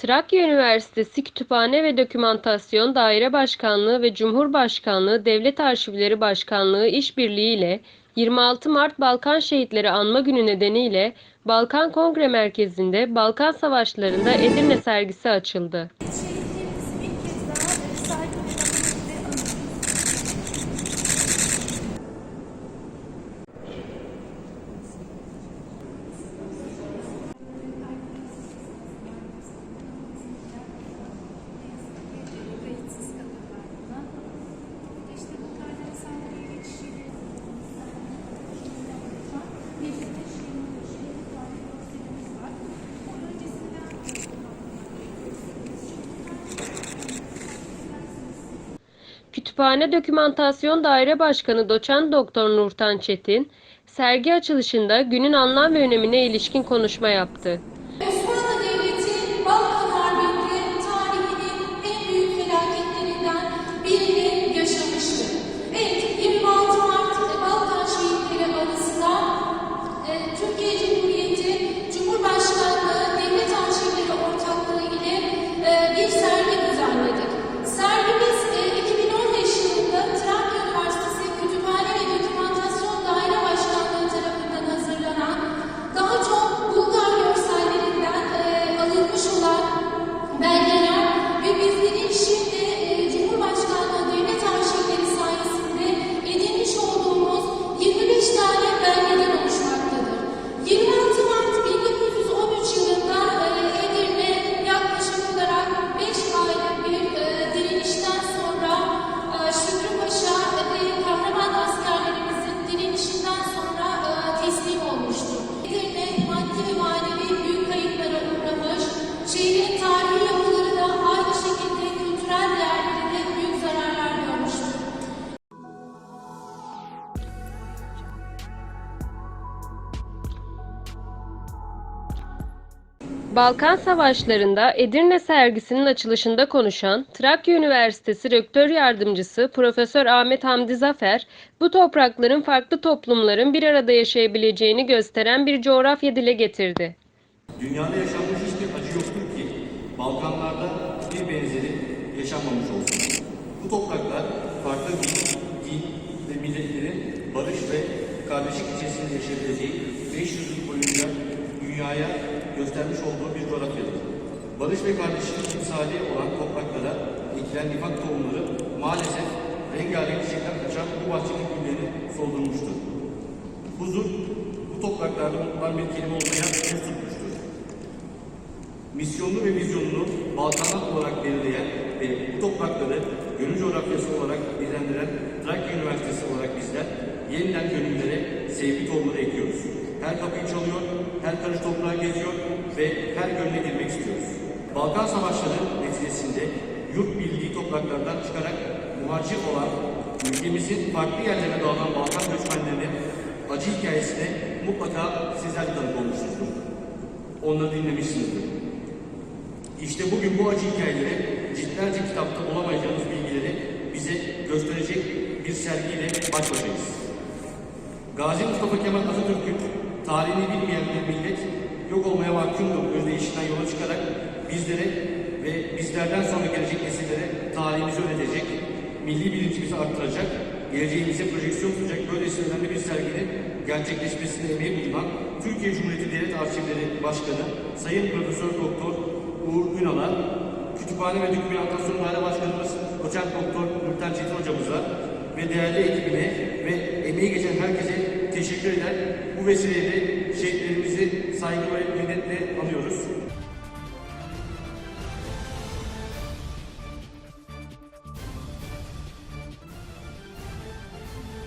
Trakya Üniversitesi Kütüphane ve Dokümantasyon Daire Başkanlığı ve Cumhurbaşkanlığı Devlet Arşivleri Başkanlığı işbirliği ile 26 Mart Balkan Şehitleri Anma Günü nedeniyle Balkan Kongre Merkezi'nde Balkan Savaşlarında Edirne sergisi açıldı. Kütüphane Dokümantasyon Daire Başkanı Doçent Doktor Nurtan Çetin, sergi açılışında günün anlam ve önemine ilişkin konuşma yaptı. Balkan Savaşlarında Edirne sergisinin açılışında konuşan Trakya Üniversitesi Rektör Yardımcısı Profesör Ahmet Hamdi Zafer, bu toprakların farklı toplumların bir arada yaşayabileceğini gösteren bir coğrafya dile getirdi. Dünyada yaşanmış hiçbir acı yoktur ki Balkanlarda bir benzeri yaşanmamış olsun. Bu topraklar farklı din, ve milletlerin barış ve kardeşlik içerisinde yaşayabileceği 500 yıl boyunca dünyaya göstermiş olduğu bir coğrafyadır. Barış ve kardeşlik timsali olan topraklara ekilen nifak tohumları maalesef rengarenk çiçekler açan bu bahçenin güllerini soldurmuştur. Huzur, bu topraklarda unutulan bir kelime olmaya yüz tutmuştur. Misyonunu ve vizyonunu Balkanlar olarak belirleyen ve bu toprakları gönül coğrafyası olarak nitelendiren Trakya Üniversitesi olarak bizler yeniden gönüllere sevgi tohumları ekiyoruz. Her kapıyı çalıyor, her karış toprağa geziyor ve her gönle girmek istiyoruz. Balkan Savaşları neticesinde yurt bildiği topraklardan çıkarak muhacir olan ülkemizin farklı yerlerine dağılan Balkan göçmenlerinin acı hikayesine mutlaka sizler tanık olmuşsunuzdur. Onları dinlemişsinizdir. İşte bugün bu acı hikayeleri ciltlerce kitapta bulamayacağınız bilgileri bize gösterecek bir sergiyle baş başayız. Gazi Mustafa Kemal Atatürk'ün tarihini bilmeyen bir millet yok olmaya mahkumdur özdeyişinden yola çıkarak bizlere ve bizlerden sonra gelecek nesillere tarihimizi öğretecek, milli bilincimizi arttıracak, geleceğimize projeksiyon tutacak böylesine önemli bir serginin gerçekleşmesine emeği bulunan Türkiye Cumhuriyeti Devlet Arşivleri Başkanı Sayın Profesör Doktor Uğur Ünal'a, Kütüphane ve Dokümantasyon Daire Başkanımız Doçent Doktor Nurten Çetin hocamıza ve değerli ekibine ve emeği geçen herkese teşekkür eder. Bu vesileyle şehitlerimizi saygı ve minnetle anıyoruz.